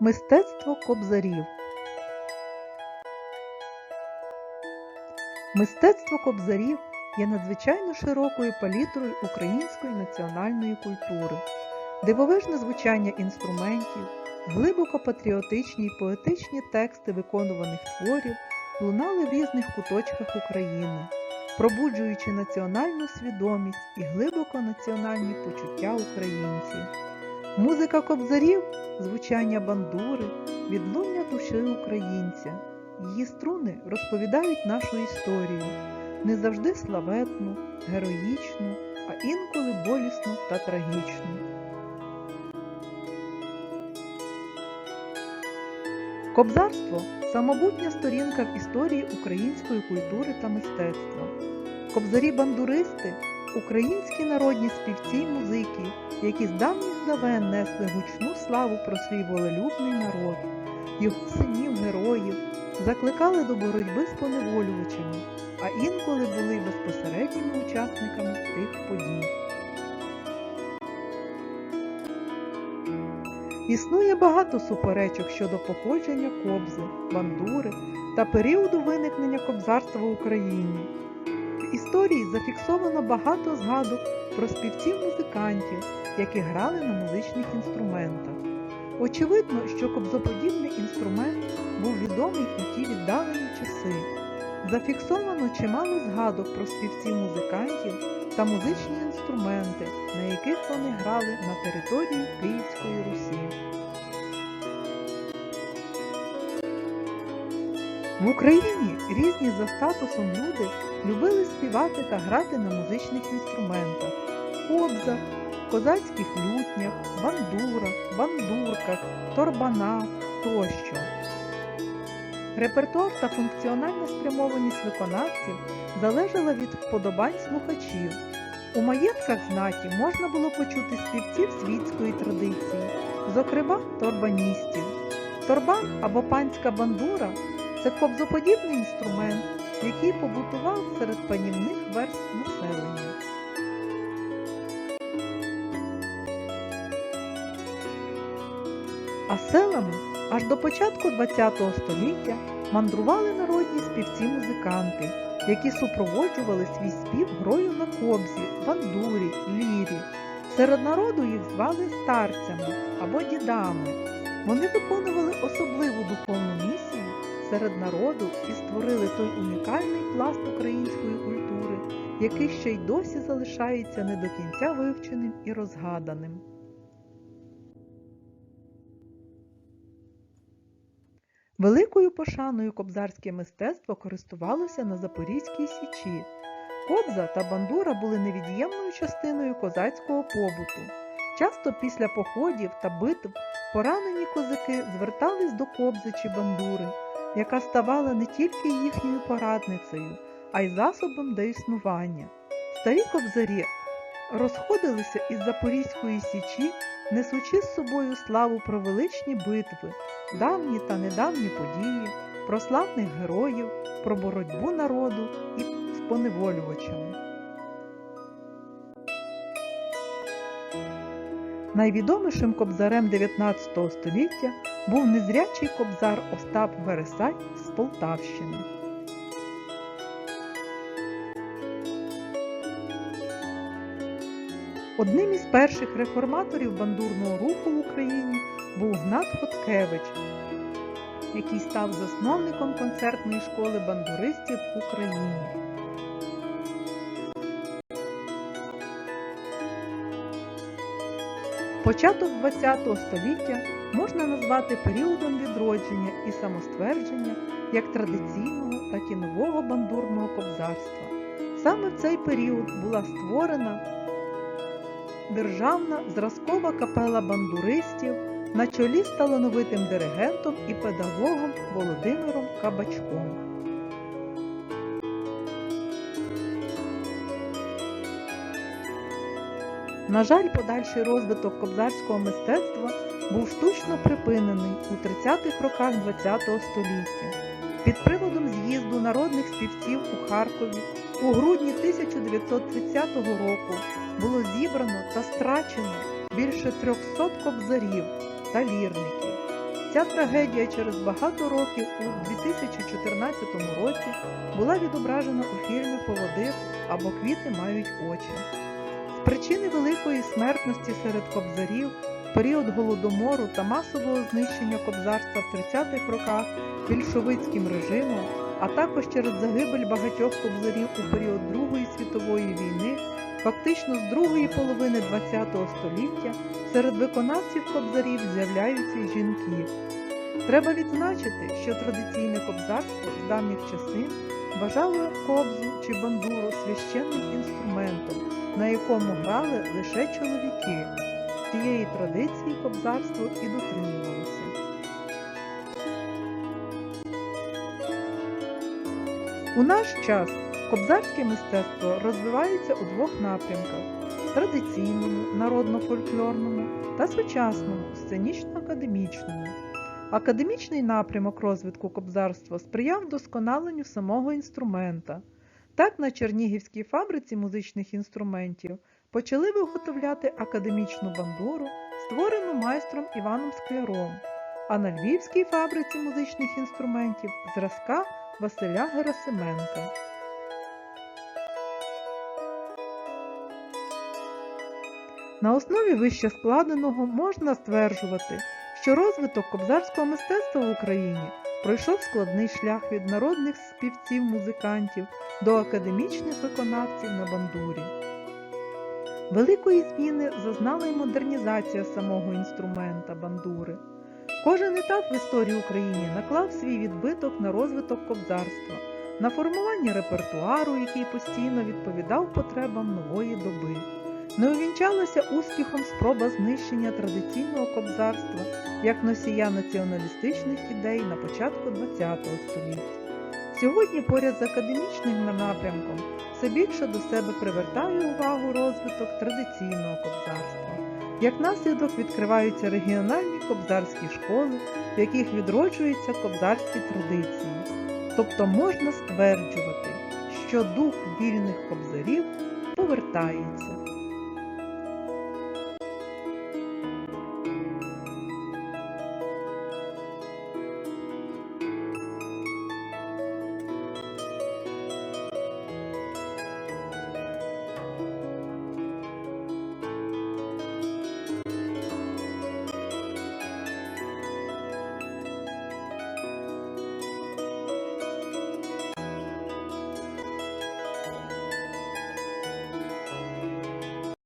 Мистецтво кобзарів Мистецтво кобзарів є надзвичайно широкою палітрою української національної культури, дивовижне звучання інструментів, глибоко патріотичні й поетичні тексти виконуваних творів лунали в різних куточках України, пробуджуючи національну свідомість і глибоко національні почуття українців. Музика кобзарів, звучання бандури, відлуння душі українця. Її струни розповідають нашу історію, не завжди славетну, героїчну, а інколи болісну та трагічну. Кобзарство самобутня сторінка в історії української культури та мистецтва. Кобзарі-бандуристи українські народні співці й музики, які з давніх давен несли гучну славу про свій волелюбний народ, його синів героїв, закликали до боротьби з поневолювачами, а інколи були безпосередніми учасниками тих подій. Існує багато суперечок щодо походження кобзи, бандури та періоду виникнення кобзарства в Україні. В історії зафіксовано багато згадок про співців-музикантів, які грали на музичних інструментах. Очевидно, що кобзоподібний інструмент був відомий у ті віддалені часи. Зафіксовано чимало згадок про співців-музикантів та музичні інструменти, на яких вони грали на території Київської Русі. В Україні різні за статусом люди любили співати та грати на музичних інструментах кобзах, козацьких лютнях, бандурах, бандурках, торбанах тощо. Репертуар та функціональна спрямованість виконавців залежала від вподобань слухачів. У маєтках знаті можна було почути співців світської традиції, зокрема торбаністів. Торбан або панська бандура це кобзоподібний інструмент, який побутував серед панівних верств населення. А селами аж до початку ХХ століття мандрували народні співці-музиканти, які супроводжували свій спів грою на кобзі, бандурі, лірі. Серед народу їх звали старцями або дідами. Вони виконували особливу духовну місію серед народу і створили той унікальний пласт української культури, який ще й досі залишається не до кінця вивченим і розгаданим. Великою пошаною кобзарське мистецтво користувалося на Запорізькій Січі. Кобза та бандура були невід'ємною частиною козацького побуту. Часто після походів та битв поранені козаки звертались до кобзи чи бандури, яка ставала не тільки їхньою порадницею, а й засобом до існування. Старі кобзарі розходилися із Запорізької Січі, несучи з собою славу про величні битви, давні та недавні події, про славних героїв, про боротьбу народу і з поневолювачами. Найвідомішим кобзарем 19 століття був незрячий кобзар Остап Вересай з Полтавщини. Одним із перших реформаторів бандурного руху в Україні був Гнат Хоткевич, який став засновником концертної школи бандуристів в Україні. Початок ХХ століття можна назвати періодом відродження і самоствердження як традиційного, так і нового бандурного кобзарства. Саме в цей період була створена державна зразкова капела бандуристів на чолі з талановитим диригентом і педагогом Володимиром Кабачком. На жаль, подальший розвиток кобзарського мистецтва був штучно припинений у 30-х роках ХХ століття. Під приводом з'їзду народних співців у Харкові у грудні 1930 року було зібрано та страчено більше 300 кобзарів та лірників. ця трагедія через багато років у 2014 році була відображена у фільмі Поводир або Квіти мають очі. З причини великої смертності серед кобзарів період голодомору та масового знищення кобзарства в 30-х роках більшовицьким режимом, а також через загибель багатьох кобзарів у період Другої світової війни, фактично з другої половини ХХ століття серед виконавців кобзарів з'являються й жінки. Треба відзначити, що традиційне кобзарство з давніх часин вважало кобзу чи бандуру священним інструментом, на якому грали лише чоловіки. Цієї традиції кобзарство і дотримувалося. У наш час кобзарське мистецтво розвивається у двох напрямках традиційному, народно-фольклорному та сучасному, сценічно-академічному. Академічний напрямок розвитку кобзарства сприяв вдосконаленню самого інструмента. Так, на Чернігівській фабриці музичних інструментів почали виготовляти академічну бандуру, створену майстром Іваном Скляром, а на Львівській фабриці музичних інструментів зразка Василя Герасименка. На основі вище складеного можна стверджувати, що розвиток кобзарського мистецтва в Україні пройшов складний шлях від народних співців-музикантів до академічних виконавців на бандурі. Великої зміни зазнала й модернізація самого інструмента бандури. Кожен етап в історії України наклав свій відбиток на розвиток кобзарства, на формування репертуару, який постійно відповідав потребам нової доби. Не увінчалася успіхом спроба знищення традиційного кобзарства як носія націоналістичних ідей на початку ХХ століття. Сьогодні поряд з академічним напрямком все більше до себе привертає увагу розвиток традиційного кобзарства. Як наслідок відкриваються регіональні кобзарські школи, в яких відроджуються кобзарські традиції. Тобто можна стверджувати, що дух вільних кобзарів повертається.